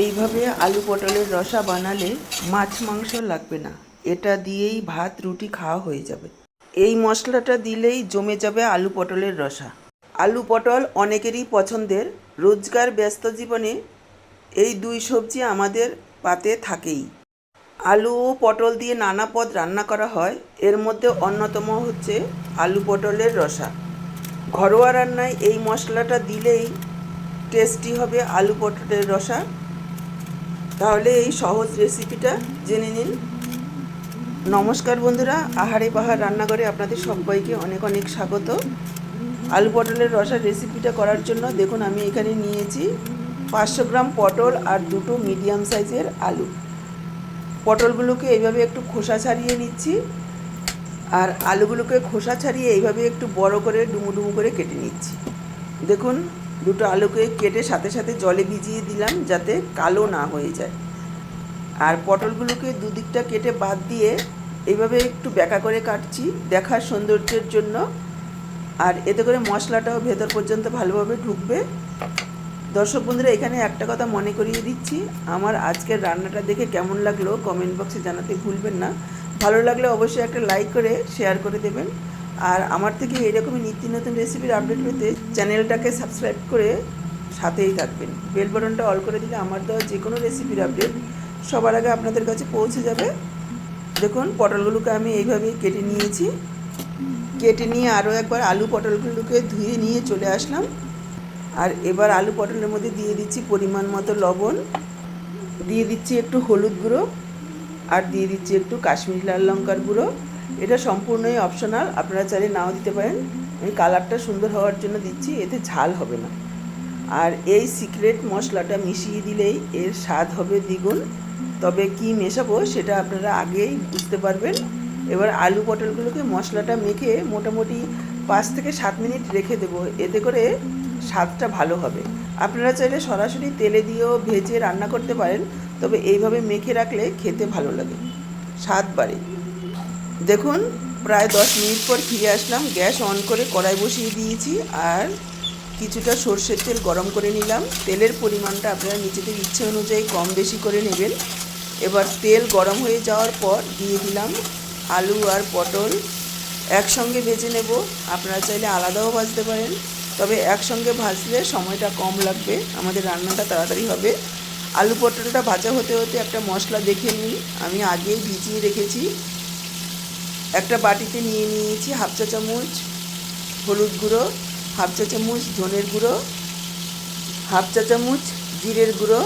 এইভাবে আলু পটলের রসা বানালে মাছ মাংস লাগবে না। এটা দিয়েই ভাত, রুটি খাওয়া হয়ে যাবে। এই মশলাটা দিলেই জমে যাবে আলু পটলের রসা। আলু পটল অনেকেরই পছন্দের। রোজগার ব্যস্ত জীবনে এই দুই সবজি আমাদের পাতে থাকেই। আলু ও পটল দিয়ে নানা পদ রান্না করা হয়। এর মধ্যে অন্যতম হচ্ছে আলু পটলের রসা। ঘরোয়া রান্নায় এই মশলাটা দিলেই টেস্টি হবে আলু পটলের রসা। তাহলে এই সহজ রেসিপিটা জেনে নিন। নমস্কার বন্ধুরা, আহারে বাহার রান্নাঘরে আপনাদের সবাইকে অনেক অনেক স্বাগত। আলু পটলের রসার রেসিপিটা করার জন্য দেখুন আমি এখানে নিয়েছি পাঁচশো গ্রাম পটল আর দুটো মিডিয়াম সাইজের আলু। পটলগুলোকে এইভাবে একটু খোসা ছাড়িয়ে নিচ্ছি আর আলুগুলোকে খোসা ছাড়িয়ে এইভাবে একটু বড় করে ডুমু ডুমু করে কেটে নিচ্ছি। দেখুন দুটো আলুকে কেটে সাথে সাথে জলে ভিজিয়ে দিলাম যাতে কালো না হয়ে যায়। আর পটলগুলোকে দুদিকটা কেটে বাদ দিয়ে এইভাবে একটু ব্যাকা করে কাটছি দেখার সৌন্দর্যের জন্য। আর এতে করে মশলাটাও ভেতর পর্যন্ত ভালোভাবে ঢুকবে। দর্শক বন্ধুরা, এখানে একটা কথা মনে করিয়ে দিচ্ছি। আমার আজকের রান্নাটা দেখে কেমন লাগল কমেন্ট বক্সে জানাতে ভুলবেন না। ভালো লাগলে অবশ্যই একটা লাইক করে, শেয়ার করে দেবেন। আর আমার থেকে এরকমই নিত্য নতুন রেসিপির আপডেট পেতে চ্যানেলটাকে সাবস্ক্রাইব করে সাথেই থাকবেন। বেল বাটনটা অল করে দিলে আমার দেওয়া যে কোনো রেসিপির আপডেট সবার আগে আপনাদের কাছে পৌঁছে যাবে। দেখুন, পটলগুলোকে আমি এইভাবেই কেটে নিয়েছি। কেটে নিয়ে আরও একবার আলু পটলগুলোকে ধুয়ে নিয়ে চলে আসলাম। আর এবার আলু পটলের মধ্যে দিয়ে দিচ্ছি পরিমাণ মতো লবণ। দিয়ে দিচ্ছি একটু হলুদ গুঁড়ো। আর দিয়ে দিচ্ছি একটু কাশ্মীরি লাল লঙ্কার গুঁড়ো। এটা সম্পূর্ণই অপশনাল আপনারা চাইলে নাও দিতে পারেন। আমি কালারটা সুন্দর হওয়ার জন্য দিচ্ছি, এতে ঝাল হবে না। আর এই সিক্রেট মশলাটা মিশিয়ে দিলেই এর স্বাদ হবে দ্বিগুণ। তবে কি মেশাবো সেটা আপনারা আগেই বুঝতে পারবেন। এবার আলু পটলগুলোকে মশলাটা মেখে মোটামুটি পাঁচ থেকে সাত মিনিট রেখে দেবো, এতে করে স্বাদটা ভালো হবে। আপনারা চাইলে সরাসরি তেলে দিয়েও ভেজে রান্না করতে পারেন, তবে এইভাবে মেখে রাখলে খেতে ভালো লাগে। স্বাদ বাড়ে। দেখুন, প্রায় দশ মিনিট পর ফিরে আসলাম। গ্যাস অন করে কড়াই বসিয়ে দিয়েছি আর কিছুটা সর্ষের তেল গরম করে নিলাম। তেলের পরিমাণটা আপনারা নিজেদের ইচ্ছে অনুযায়ী কম বেশি করে নেবেন। এবার তেল গরম হয়ে যাওয়ার পর দিয়ে দিলাম আলু আর পটল। একসঙ্গে ভেজে নেব। আপনারা চাইলে আলাদাও ভাজতে পারেন। তবে একসঙ্গে ভাজলে সময়টা কম লাগবে। আমাদের রান্নাটা তাড়াতাড়ি হবে। আলু পটলটা ভাজা হতে হতে একটা মশলা দেখে নিই আমি আগেই ভিজিয়ে রেখেছি। একটা বাটিতে নিয়ে নিয়েছি হাফ চা চামচ হলুদ গুঁড়ো, হাফ চা চামচ ধনের গুঁড়ো, হাফ চা চামচ জিরের গুঁড়ো,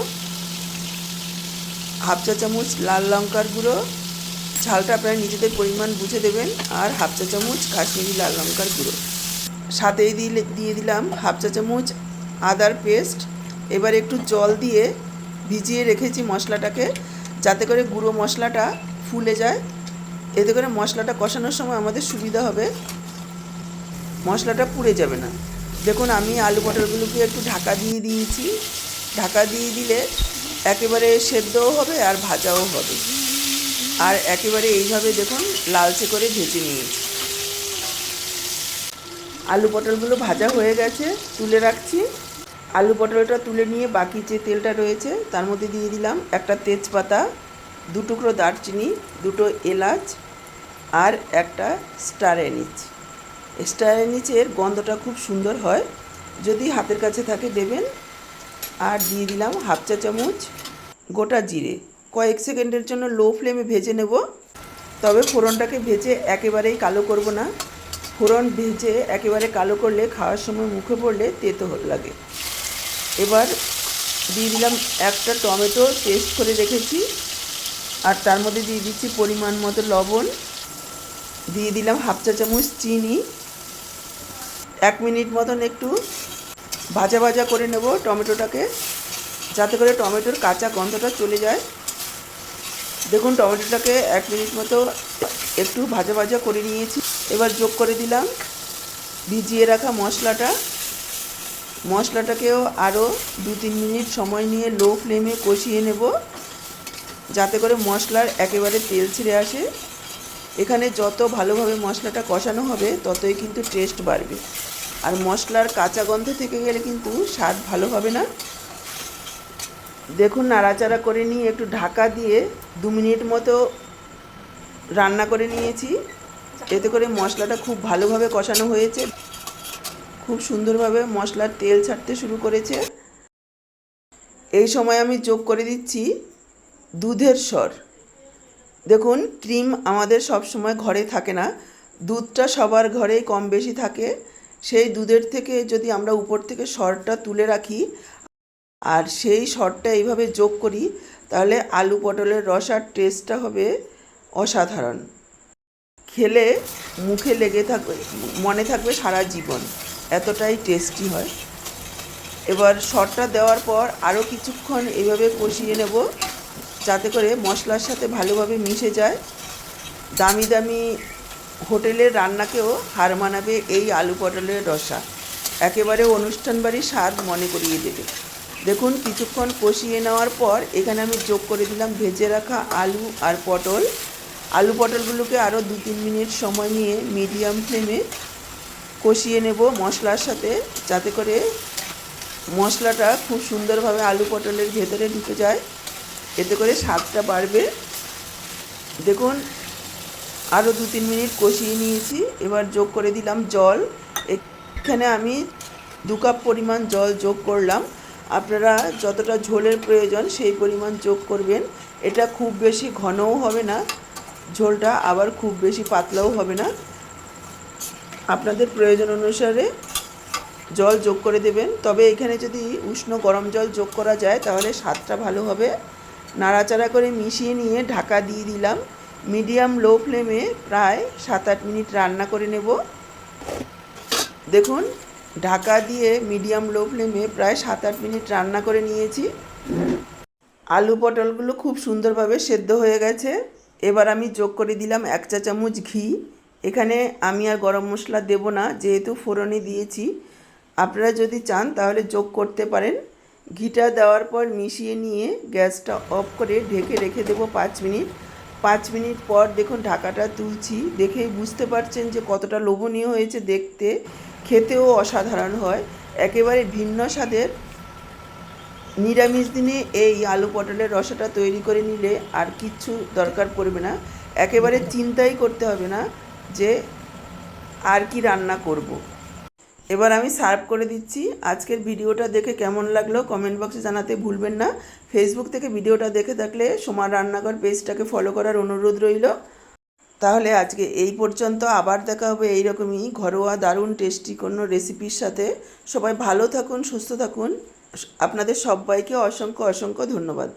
হাফ চা চামচ লাল লঙ্কার গুঁড়ো। ঝালটা আপনারা নিজেদের পরিমাণ বুঝে দেবেন। আর হাফ চা চামচ কাশ্মীরি লাল লঙ্কার গুঁড়ো। সাথেই দিলে দিয়ে দিলাম হাফ চা চামচ আদার পেস্ট। এবার একটু জল দিয়ে ভিজিয়ে রেখেছি মশলাটাকে, যাতে করে গুঁড়ো মশলাটা ফুলে যায়। এতে করে মশলাটা কষানোর সময় আমাদের সুবিধা হবে। মশলাটা পুড়ে যাবে না। দেখুন, আমি আলু পটলগুলোকে একটু ঢাকা দিয়ে দিয়েছি। ঢাকা দিয়ে দিলে একেবারে সেদ্ধও হবে আর ভাজাও হবে। আর একেবারে এইভাবে দেখুন, লালচে করে ভেজে নিয়েছি। আলু পটলগুলো ভাজা হয়ে গেছে, তুলে রাখছি। আলু পটলটা তুলে নিয়ে বাকি যে তেলটা রয়েছে, তার মধ্যে দিয়ে দিলাম একটা তেজপাতা দু টুকরো দারচিনি, দুটো এলাচ আর একটা স্টার এনিচ স্টার এনিচের গন্ধটা খুব সুন্দর হয়। যদি হাতের কাছে থাকে দেবেন। আর দিয়ে দিলাম হাফ চা চামচ গোটা জিরে। কয়েক সেকেন্ডের জন্য লো ফ্লেমে ভেজে নেব। তবে ফোড়নটাকে ভেজে একেবারেই কালো করব না। ফোড়ন ভেজে একেবারে কালো করলে খাওয়ার সময় মুখে পড়লে তেতো লাগে। এবার দিয়ে দিলাম একটা টমেটো পেস্ট করে রেখেছি। আর তার মধ্যে দিয়ে দিচ্ছি পরিমাণ মতো লবণ। দিয়ে দিলাম হাফ চা চামচ চিনি। এক মিনিট মতন একটু ভাজা ভাজা করে নেব টমেটোটাকে, যাতে করে টমেটোর কাঁচা গন্ধটা চলে যায়। দেখুন, টমেটোটাকে এক মিনিট মতো একটু ভাজা ভাজা করে নিয়েছি। এবার যোগ করে দিলাম ভিজিয়ে রাখা মশলাটা। মশলাটাকেও আরও দু তিন মিনিট সময় নিয়ে লো ফ্লেমে কষিয়ে নেব, যাতে করে মশলার একেবারে তেল ছিঁড়ে আসে। এখানে যত ভালোভাবে মশলাটা কষানো হবে, ততই কিন্তু টেস্ট বাড়বে। আর মশলার কাঁচা গন্ধ থেকে গেলে কিন্তু স্বাদ ভালো হবে না। দেখুন, নাড়াচাড়া করে নিয়ে একটু ঢাকা দিয়ে দু মিনিট মতো রান্না করে নিয়েছি। এতে করে মশলাটা খুব ভালোভাবে কষানো হয়েছে। খুব সুন্দরভাবে মশলার তেল ছাড়তে শুরু করেছে। এই সময় আমি যোগ করে দিচ্ছি দুধের স্বর। দেখুন, ক্রিম আমাদের সব সময় ঘরে থাকে না। দুধটা সবার ঘরেই কম বেশি থাকে। সেই দুধের থেকে যদি আমরা উপর থেকে সরটা তুলে রাখি, আর সেই সরটা এইভাবে যোগ করি, তাহলে আলু পটলের রসার টেস্টটা হবে অসাধারণ। খেলে মুখে লেগে থাকবে, মনে থাকবে সারা জীবন। এতটাই টেস্টি হয়। এবার সরটা দেওয়ার পর আরও কিছুক্ষণ এইভাবে কষিয়ে নেব। যাতে করে মশলার সাথে ভালোভাবে মিশে যায়। দামি দামি হোটেলের রান্নাকেও হার মানাবে এই আলু পটলের রসা। একেবারে অনুষ্ঠান বাড়ির স্বাদ মনে করিয়ে দেবে। দেখুন, কিছুক্ষণ কষিয়ে নেওয়ার পর এখানে আমি যোগ করে দিলাম ভেজে রাখা আলু আর পটল। আলু পটলগুলোকে আরও দু তিন মিনিট সময় নিয়ে মিডিয়াম ফ্লেমে কষিয়ে নেব মশলার সাথে, যাতে করে মশলাটা খুব সুন্দরভাবে আলু পটলের ভেতরে ঢুকে যায়। এতে করে স্বাদটা বাড়বে। দেখুন আরও দু তিন মিনিট কষিয়ে নিয়েছি। এবার যোগ করে দিলাম জল। এখানে আমি দু কাপ পরিমাণ জল যোগ করলাম। আপনারা যতটা ঝোলের প্রয়োজন সেই পরিমাণ যোগ করবেন। এটা খুব বেশি ঘনও হবে না। ঝোলটা আবার খুব বেশি পাতলাও হবে না। আপনাদের প্রয়োজন অনুসারে জল যোগ করে দেবেন। তবে এখানে যদি উষ্ণ গরম জল যোগ করা যায়, তাহলে স্বাদটা ভালো হবে। নাড়াচাড়া করে মিশিয়ে নিয়ে ঢাকা দিয়ে দিলাম। মিডিয়াম লো ফ্লেমে প্রায় সাত আট মিনিট রান্না করে নেব। দেখুন, ঢাকা দিয়ে মিডিয়াম লো ফ্লেমে প্রায় সাত আট মিনিট রান্না করে নিয়েছি। আলু পটলগুলো খুব সুন্দরভাবে সেদ্ধ হয়ে গেছে। এবার আমি যোগ করে দিলাম এক চা চামচ ঘি। এখানে আমি আর গরম মশলা দেব না, যেহেতু ফোড়নে দিয়েছি। আপনারা যদি চান তাহলে যোগ করতে পারেন। ঘিটা দেওয়ার পর মিশিয়ে নিয়ে গ্যাসটা অফ করে ঢেকে রেখে দেবো পাঁচ মিনিট। পাঁচ মিনিট পর দেখুন ঢাকাটা তুলছি। দেখেই বুঝতে পারছেন যে কতটা লোভনীয় হয়েছে দেখতে। খেতেও অসাধারণ হয়। একেবারে ভিন্ন স্বাদের। নিরামিষ দিনে এই আলু পটলের রসাটা তৈরি করে নিলে আর কিচ্ছু দরকার পড়বে না। একেবারে চিন্তাই করতে হবে না যে আর কি রান্না করব। এবার আমি সার্ভ করে দিচ্ছি। আজকের ভিডিওটা দেখে কেমন লাগল কমেন্ট বক্সে জানাতে ভুলবেন না। ফেসবুক থেকে ভিডিওটা দেখে থাকলে সোমার রান্নাঘর পেজটাকে ফলো করার অনুরোধ রইল। তাহলে আজকে এই পর্যন্ত। আবার দেখা হবে এইরকমই ঘরোয়া দারুণ টেস্টি কোনো রেসিপির সাথে। সবাই ভালো থাকুন, সুস্থ থাকুন। আপনাদের সবাইকে অসংখ্য অসংখ্য ধন্যবাদ।